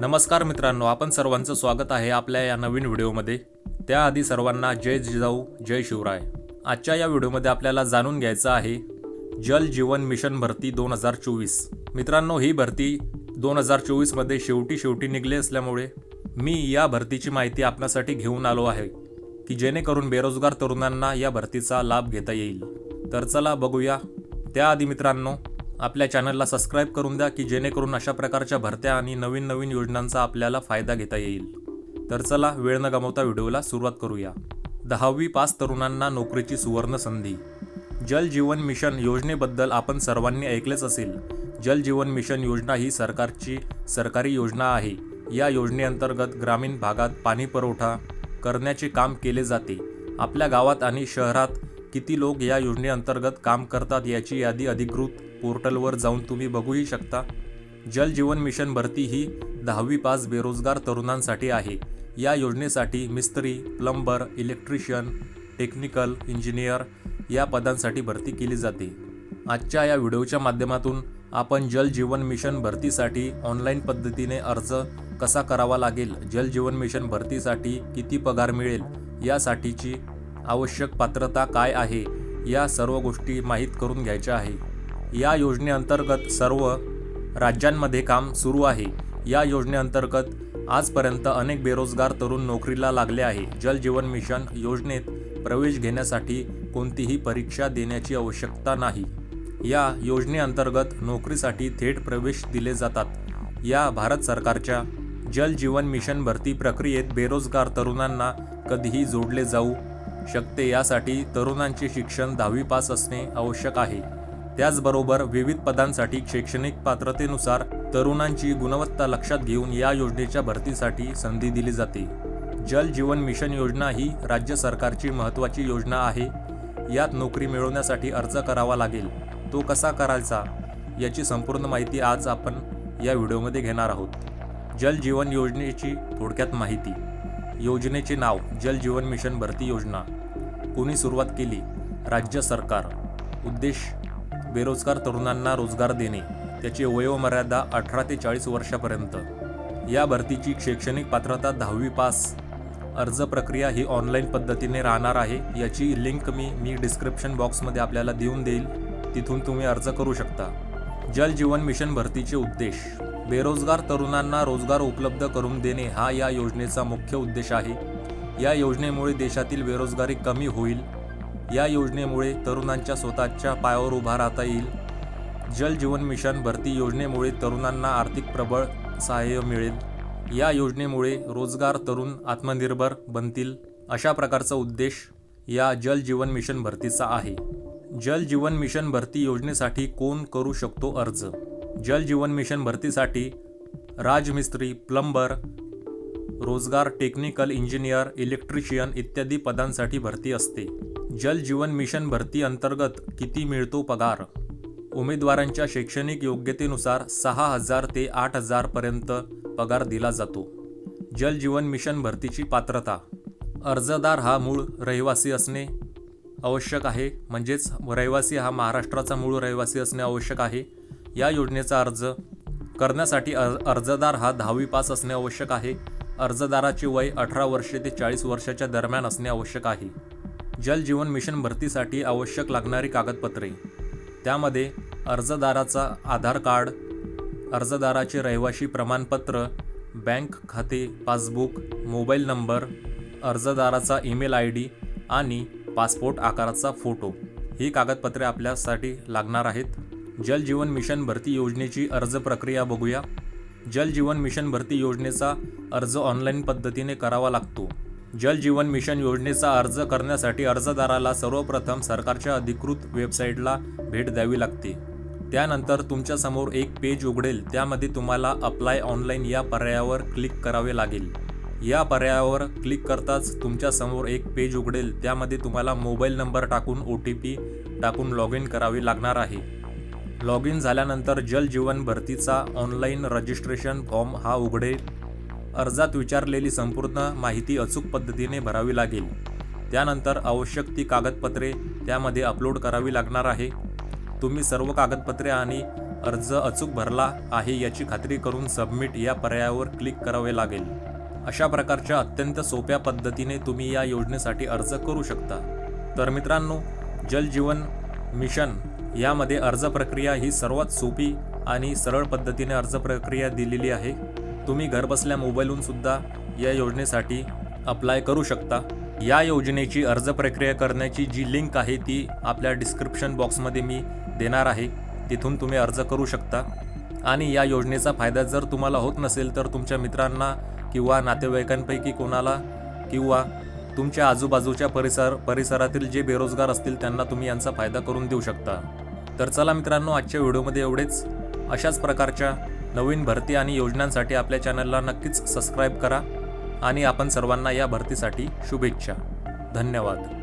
नमस्कार मित्रांनो आपण सर्वांचं स्वागत आहे आपल्या या नवीन व्हिडिओमध्ये. त्याआधी सर्वांना जय जिजाऊ जय शिवराय. आजच्या या व्हिडिओमध्ये आपल्याला जाणून घ्यायचं आहे जल जीवन मिशन भरती दोन हजार चोवीस. मित्रांनो ही भरती दोन हजार चोवीसमध्ये शेवटी शेवटी निघली असल्यामुळे मी या भरतीची माहिती आपल्यासाठी घेऊन आलो आहे की जेणेकरून बेरोजगार तरुणांना या भरतीचा लाभ घेता येईल. तर चला बघूया. त्याआधी मित्रांनो आपल्या चॅनलला सबस्क्राईब करून द्या की जेणेकरून अशा प्रकारच्या भरत्या आणि नवीन नवीन योजनांचा आपल्याला फायदा घेता येईल. तर चला वेळ न गमावता व्हिडिओला सुरुवात करूया. दहावी पास तरुणांना नोकरीची सुवर्ण संधी. जल जीवन मिशन योजनेबद्दल आपण सर्वांनी ऐकलेच असेल. जल जीवन मिशन योजना ही सरकारची सरकारी योजना आहे. या योजनेअंतर्गत ग्रामीण भागात पाणी पुरवठा करण्याचे काम केले जाते. आपल्या गावात आणि शहरात किती लोक या योजनेअंतर्गत काम करतात याची यादी अधिकृत पोर्टलवर जाऊन तुम्ही बघूही शकता. जल जीवन मिशन भरती ही दहावी पास बेरोजगार तरुणांसाठी आहे. या योजनेसाठी मिस्त्री प्लंबर इलेक्ट्रिशियन टेक्निकल इंजिनियर या पदांसाठी भरती केली जाते. आजच्या या व्हिडिओच्या माध्यमातून आपण जल जीवन मिशन भरतीसाठी ऑनलाईन पद्धतीने अर्ज कसा करावा लागेल? जल जीवन मिशन भरतीसाठी किती पगार मिळेल? यासाठीची आवश्यक पात्रता काय आहे? या सर्व गोष्टी माहीत करून घ्यायच्या आहे. या योजनेअंतर्गत सर्व राज्यांमध्ये काम सुरू आहे. या योजनेअंतर्गत आजपर्यंत अनेक बेरोजगार तरुण नोकरीला लागले आहे. जल जीवन मिशन योजनेत प्रवेश घेण्यासाठी कोणतीही परीक्षा देण्याची आवश्यकता नाही. या योजनेअंतर्गत नोकरीसाठी थेट प्रवेश दिले जातात. या भारत सरकारच्या जल जीवन मिशन भरती प्रक्रियेत बेरोजगार तरुणांना कधीही जोडले जाऊ शकते यासाठी तरुणांचे शिक्षण दहावी पास असणे आवश्यक आहे. त्याचबरोबर विविध पदांसाठी शैक्षणिक पात्रतेनुसार तरुणांची गुणवत्ता लक्षात घेऊन या योजनेच्या भरतीसाठी संधी दिली जाते. जल जीवन मिशन योजना ही राज्य सरकारची महत्त्वाची योजना आहे. यात नोकरी मिळवण्यासाठी अर्ज करावा लागेल. तो कसा करायचा? याची संपूर्ण माहिती आज आपण या व्हिडिओमध्ये घेणार आहोत. जल जीवन योजनेची थोडक्यात माहिती. योजनेचे नाव जल जीवन मिशन भरती योजना. कोणी सुरुवात केली? राज्य सरकार. उद्देश बेरोजगार तरुणांना रोजगार देणे त्याची वयोमर्यादा अठरा ते चाळीस वर्षापर्यंत. या भरतीची शैक्षणिक पात्रता दहावी पास. अर्ज प्रक्रिया ही ऑनलाईन पद्धतीने राहणार आहे याची लिंक मी मी डिस्क्रिप्शन बॉक्समध्ये आपल्याला देऊन देईल तिथून तुम्ही अर्ज करू शकता. जल जीवन मिशन भरतीचे उद्देश बेरोजगार तरुणांना रोजगार उपलब्ध करून देणे हा या योजनेचा मुख्य उद्देश आहे. या योजनेमुळे देशातील बेरोजगारी कमी होईल या योजनेमुळे तरुणांच्या स्वतःच्या पायावर उभा राहता येईल. जल जीवन मिशन भरती योजनेमुळे तरुणांना आर्थिक प्रबळ सहाय्य मिळेल. या योजनेमुळे रोजगार तरुण आत्मनिर्भर बनतील अशा प्रकारचा उद्देश या जल जीवन मिशन भरतीचा आहे. जल जीवन मिशन भरती योजनेसाठी कोण करू शकतो अर्ज? जल जीवन मिशन भरतीसाठी राजमिस्त्री प्लंबर रोजगार टेक्निकल इंजिनियर इलेक्ट्रिशियन इत्यादी पदांसाठी भरती असते. जल जीवन मिशन भरती अंतर्गत किती मिळतो पगार? उमेदवारांच्या शैक्षणिक योग्यतेनुसार सहा हजार ते आठ हजारपर्यंत पगार दिला जातो. जल जीवन मिशन भरतीची पात्रता? अर्जदार हा मूळ रहिवासी असणे आवश्यक आहे म्हणजेच रहिवासी हा महाराष्ट्राचा मूळ रहिवासी असणे आवश्यक आहे. या योजनेचा अर्ज करण्यासाठी अर् अर्जदार हा दहावी पास असणे आवश्यक आहे. अर्जदाराचे वय अठरा वर्षे ते चाळीस वर्षाच्या दरम्यान असणे आवश्यक आहे. जल जीवन मिशन भरतीसाठी आवश्यक लागणारी कागदपत्रे. त्यामध्ये अर्जदाराचा आधार कार्ड अर्जदाराचे रहिवाशी प्रमाणपत्र बँक खाते पासबुक मोबाईल नंबर अर्जदाराचा ईमेल आय डी आणि पासपोर्ट आकाराचा फोटो. ही कागदपत्रे आपल्यासाठी लागणार आहेत. जल जीवन मिशन भरती योजनेची अर्ज प्रक्रिया बघूया. जल जीवन मिशन भरती योजनेचा अर्ज ऑनलाईन पद्धतीने करावा लागतो. जल जीवन मिशन योजनेचा अर्ज करण्यासाठी अर्जदाराला सर्वप्रथम सरकारच्या अधिकृत वेबसाईटला भेट द्यावी लागते. त्यानंतर तुमच्यासमोर एक पेज उघडेल. त्यामध्ये तुम्हाला अप्लाय ऑनलाईन या पर्यायावर क्लिक करावे लागेल. या पर्यायावर क्लिक करताच तुमच्यासमोर एक पेज उघडेल. त्यामध्ये तुम्हाला मोबाईल नंबर टाकून ओ टी पी टाकून लॉग इन करावे लागणार आहे. लॉग इन झाल्यानंतर जल जीवन भरतीचा ऑनलाईन रजिस्ट्रेशन फॉर्म हा उघडेल. अर्जात विचारलेली संपूर्ण माहिती अचूक पद्धतीने भरावी लागेल. त्यानंतर आवश्यक ती कागदपत्रे त्यामध्ये अपलोड करावी लागणार आहे. तुम्ही सर्व कागदपत्रे आणि अर्ज अचूक भरला आहे याची खात्री करून सबमिट या पर्यायावर क्लिक करावे लागेल. अशा प्रकारच्या अत्यंत सोप्या पद्धतीने तुम्ही या योजनेसाठी अर्ज करू शकता. तर मित्रांनो जल जीवन मिशन यामध्ये अर्ज प्रक्रिया ही सर्वात सोपी आणि सरळ पद्धतीने अर्ज प्रक्रिया दिलेली आहे. तुम्ही घरबसल्या मोबाईलहून सुद्धा या योजनेसाठी अप्लाय करू शकता. या योजनेची अर्ज प्रक्रिया करण्याची जी लिंक आहे ती आपल्या डिस्क्रिप्शन बॉक्समध्ये मी देणार आहे. तिथून तुम्ही अर्ज करू शकता. आणि या योजनेचा फायदा जर तुम्हाला होत नसेल तर तुमच्या मित्रांना किंवा नातेवाईकांपैकी कोणाला किंवा तुमच्या आजूबाजूच्या परिसर परिसरातील जे बेरोजगार असतील त्यांना तुम्ही यांचा फायदा करून देऊ शकता. तर चला मित्रांनो आजच्या व्हिडिओमध्ये एवढेच. अशाच प्रकारच्या नवीन भरती आणि योजनांसाठी आपल्या चॅनलला नक्कीच सबस्क्राईब करा आणि आपण सर्वांना या भरतीसाठी शुभेच्छा. धन्यवाद.